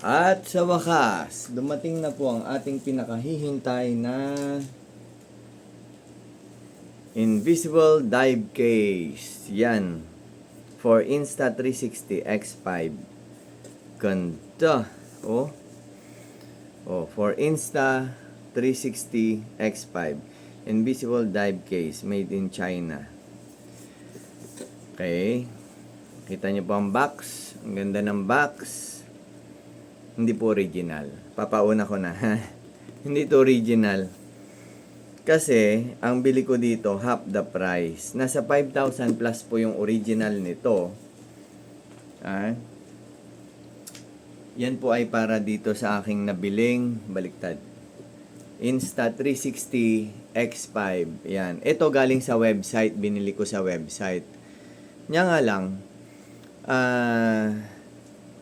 At sa wakas, dumating na po ang ating pinakahihintay na Invisible Dive Case. Yan. For Insta360 X5. Ganda. Oh. Oh, for Insta360 X5. Invisible Dive Case. Made in China. Okay. Kita niyo po ang box. Ang ganda ng box. Hindi po original. Papauna ko na. Hindi to original. Kasi, ang bili ko dito, half the price. Nasa 5,000 plus po yung original nito. Ah. Yan po ay para dito sa aking nabiling baliktad. Insta360 X5. Yan. Ito galing sa website. Binili ko sa website. Nya nga lang, ah,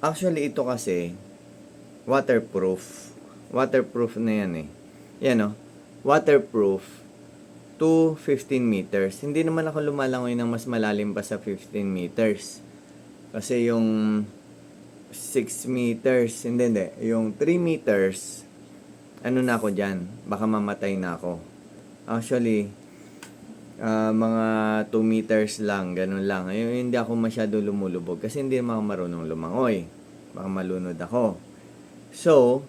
actually ito kasi, waterproof. Waterproof na yan eh. Yan oh. Waterproof to 15 meters. Hindi naman ako lumalangoy ng mas malalim pa sa 15 meters. Kasi yung 6 meters, hindi, hindi. Yung 3 meters, ano na ako dyan? Baka mamatay na ako. Actually, ah, mga 2 meters lang, ganun lang. Ayun, hindi ako masyado lumulubog kasi hindi naman ako marunong lumangoy. Baka malunod ako. So,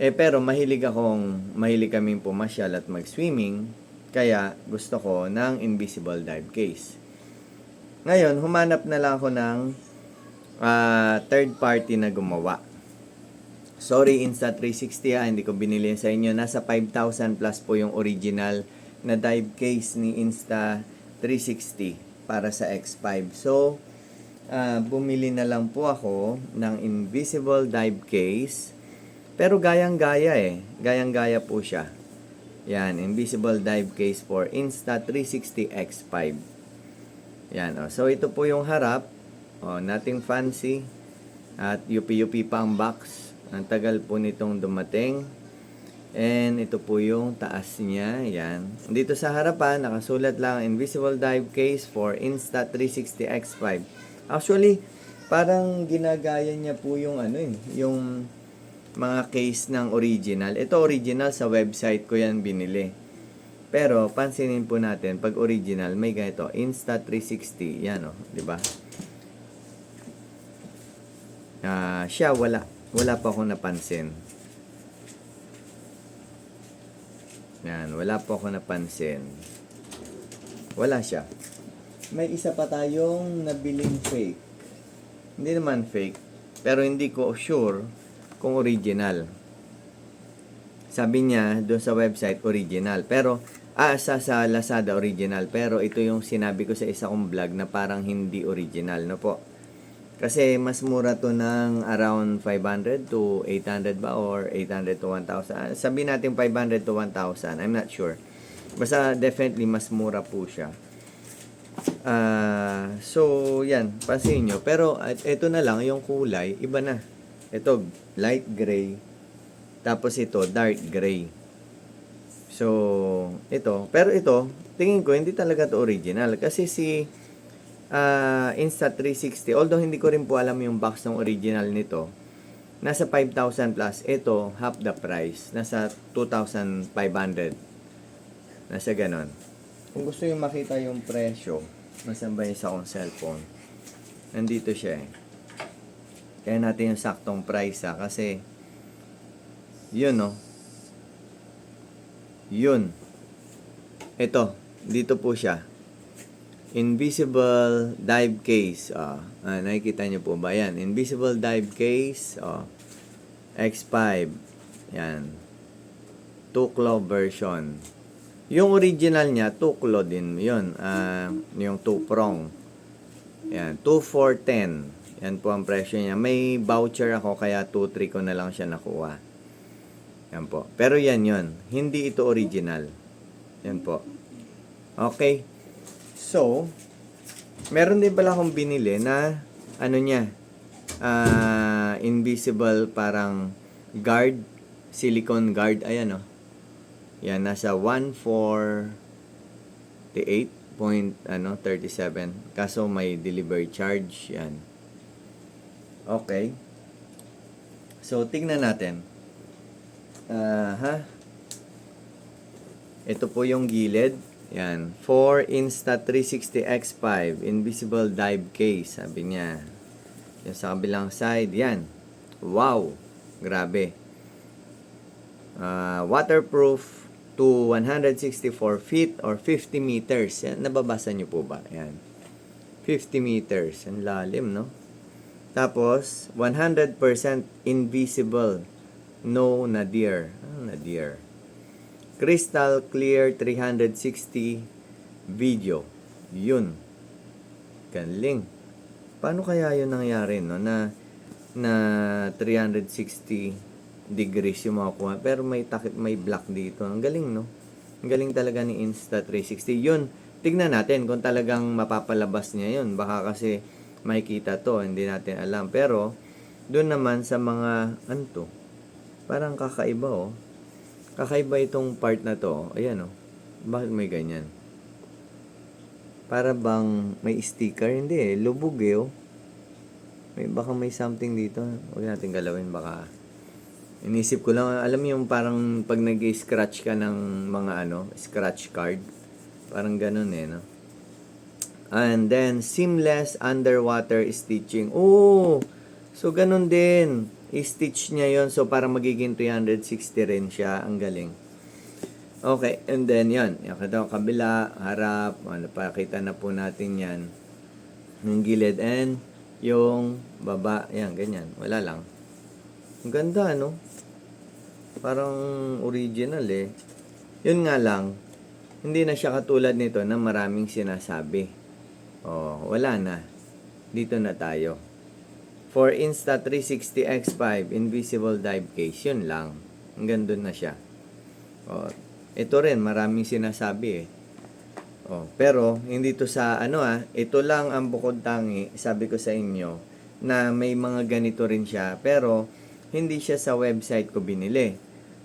eh pero mahilig akong, mahilig kaming pumasyal at mag-swimming, kaya gusto ko ng invisible dive case. Ngayon, humanap na lang ako ng ah, third party na gumawa. Sorry Insta360 ah, hindi ko binili sa inyo. Nasa 5,000 plus po yung original na dive case ni Insta360 para sa X5. So, ah, bumili na lang po ako ng invisible dive case. Pero gayang-gaya eh. Gayang-gaya po siya. Yan, invisible dive case for Insta360 X5. Yan, oh. So, ito po yung harap. Oh, nothing fancy. At yupi-yupi pa ang box. Ang tagal po nitong dumating. And ito po yung taas niya. Yan. Dito sa harapan, nakasulat lang Invisible Dive Case for Insta360 X5. Actually, parang ginagaya niya po yung ano eh, yung mga case ng original. Ito original sa website ko yan binili. Pero pansinin po natin pag original may ganito, Insta360, yan oh, 'di ba? Ah, siya wala. Wala pa akong napansin. Yan, wala po ako napansin. Wala siya. May isa pa tayong nabiling fake. Hindi naman fake, pero hindi ko sure kung original. Sabi niya doon sa website original, pero ah sa sa Lazada original, pero ito yung sinabi ko sa isa kong vlog na parang hindi original, no po. Kasi mas mura to ng around 500 to 800 ba or 800 to 1,000. Sabi natin 500 to 1,000. I'm not sure. Basta definitely mas mura po siya. Ah, so yan, pansin nyo. Pero at ito na lang yung kulay, iba na. Ito light gray. Tapos ito dark gray. So, ito, pero ito, tingin ko hindi talaga to original kasi si ah, Insta360, although hindi ko rin po alam yung box ng original nito, nasa 5,000 plus. Ito, half the price. Nasa 2,500. Nasa ganon. Kung gusto yung makita yung presyo, nasan ba sa akong cellphone? Nandito siya eh. Kaya natin yung saktong price ha, kasi yun no. Yun. Ito, dito po siya. Invisible dive case. Ah, ah, nakikita niyo po ba yan? Invisible dive case. Oh, X5. Yan. Tuklo version. Yung original niya, tuklo din. Yun. Ah, yung two prong. Yan. 2 for 10. Yan po ang presyo niya. May voucher ako kaya 2-3 ko na lang siya nakuha. Yan po. Pero yan yun. Hindi ito original. Yan po. Okay. So, meron din pala akong binili na ano niya, ah, invisible parang guard, silicone guard. Ayan oh. Yan, nasa 148 point ano 37 kaso may delivery charge yan okay So, tignan natin. Ha? Ito po yung gilid. Yan. 4 Insta360 X5 Invisible Dive Case. Sabi niya. Yung sa kabilang side. Yan. Wow. Grabe. Ah, waterproof to 164 feet or 50 meters. Yan. Nababasa niyo po ba? Yan. 50 meters. Ang lalim, no? Tapos, 100% invisible. No nadir. Ah, nadir. Crystal clear 360 video. Yun. Galing. Paano kaya yun nangyari, no? Na, na 360 degrees yung makukuha. Pero may takip, may black dito. Ang galing, no? Ang galing talaga ni Insta360. Yun, tignan natin kung talagang mapapalabas niya yun. Baka kasi makikita to, hindi natin alam. Pero, doon naman sa mga, ano to? Parang kakaiba, oh. Kakaiba itong part na to. Ayan, oh. Bakit may ganyan? Para bang may sticker? Hindi eh. Lubog eh, oh. May, baka may something dito. Huwag natin galawin. Baka inisip ko lang. Alam yung parang pag nag-scratch ka ng mga ano, scratch card. Parang ganun eh, no? And then, seamless underwater stitching. Oh! So, ganun din. I-stitch niya yon So, para magiging 360 rin siya. Ang galing. Okay. And then, yan. Yung kada kabila, harap. Ano, pakita na po natin yan. Yung gilid. And, yung baba. Yan, ganyan. Wala lang. Ang ganda, no? Parang original eh. Yun nga lang. Hindi na siya katulad nito na maraming sinasabi. Oh, wala na. Dito na tayo. For Insta360 X5 Invisible Dive Case, yun lang. Hanggang doon na siya. Oh, ito rin, maraming sinasabi eh. Oh, pero, hindi to sa ano ah, ito lang ang bukod tangi, sabi ko sa inyo, na may mga ganito rin siya, pero, hindi siya sa website ko binili.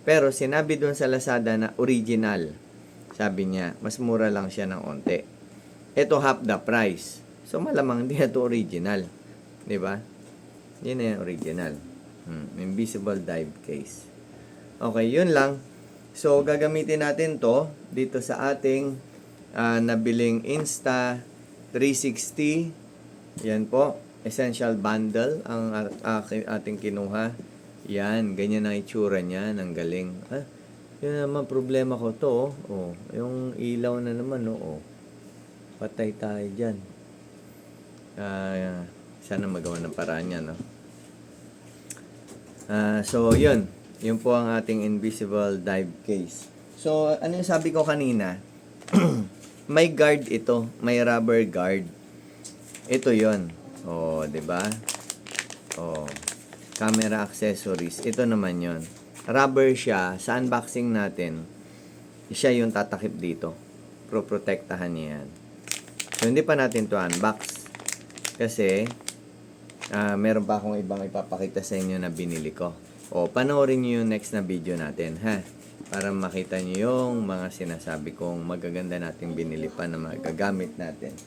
Pero, sinabi doon sa Lazada na original. Sabi niya, mas mura lang siya ng onte ito half the price. So malamang hindi ito original. 'Di ba? Yan na yung original. Hmm, invisible dive case. Okay, yun lang. So gagamitin natin 'to dito sa ating uh, nabiling Insta 360. Yan po, essential bundle ang ating kinuha. Yan, ganyan ang itsura niya, ang galing. Ah, yun naman problema ko to, oh. oh yung ilaw na naman, oh. oh patay tayo dyan. Uh, sana magawa ng paraan yan, no? Uh, so, yun. Yun po ang ating invisible dive case. So, ano yung sabi ko kanina? may guard ito. May rubber guard. Ito yon Oh, 'di ba? Oh. Camera accessories. Ito naman yon Rubber siya. Sa unboxing natin, siya yung tatakip dito. Pro-protektahan niya yan. So, hindi pa natin to unbox. Kasi, uh, meron pa akong ibang ipapakita sa inyo na binili ko. O, panoorin nyo yung next na video natin, ha? Para makita nyo yung mga sinasabi kong magaganda nating binili pa na magagamit natin.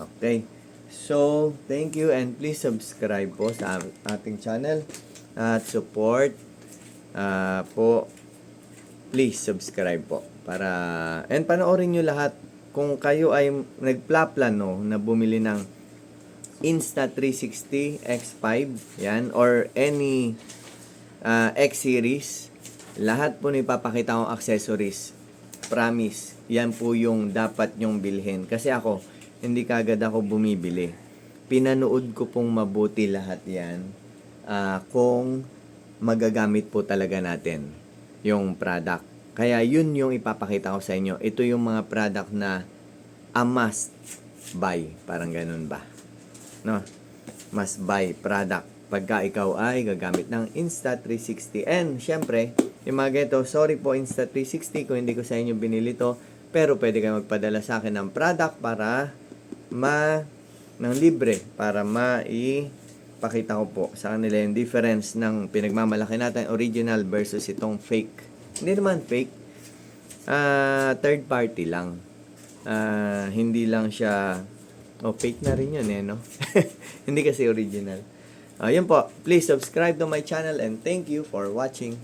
Okay. So, thank you and please subscribe po sa ating channel at support uh, po. Please subscribe po para and panoorin nyo lahat kung kayo ay nagplaplano na bumili ng Insta360 X5, yan, or any uh, X series, lahat po na ipapakita kong accessories. Promise, yan po yung dapat nyong bilhin. Kasi ako, hindi kagad ako bumibili. Pinanood ko pong mabuti lahat yan uh, kung magagamit po talaga natin yung product. Kaya yun yung ipapakita ko sa inyo. Ito yung mga product na a must buy. Parang ganun ba? No? Must buy product. Pagka ikaw ay gagamit ng Insta360. And, syempre, yung mga ganito, sorry po Insta360 kung hindi ko sa inyo binili to. Pero pwede kayo magpadala sa akin ng product para ma ng libre para maipakita ko po sa kanila yung difference ng pinagmamalaki natin original versus itong fake hindi naman fake. Uh, third party lang. Uh, hindi lang siya... Oh, fake na rin yun eh, no? hindi kasi original. Ayun po, please subscribe to my channel and thank you for watching.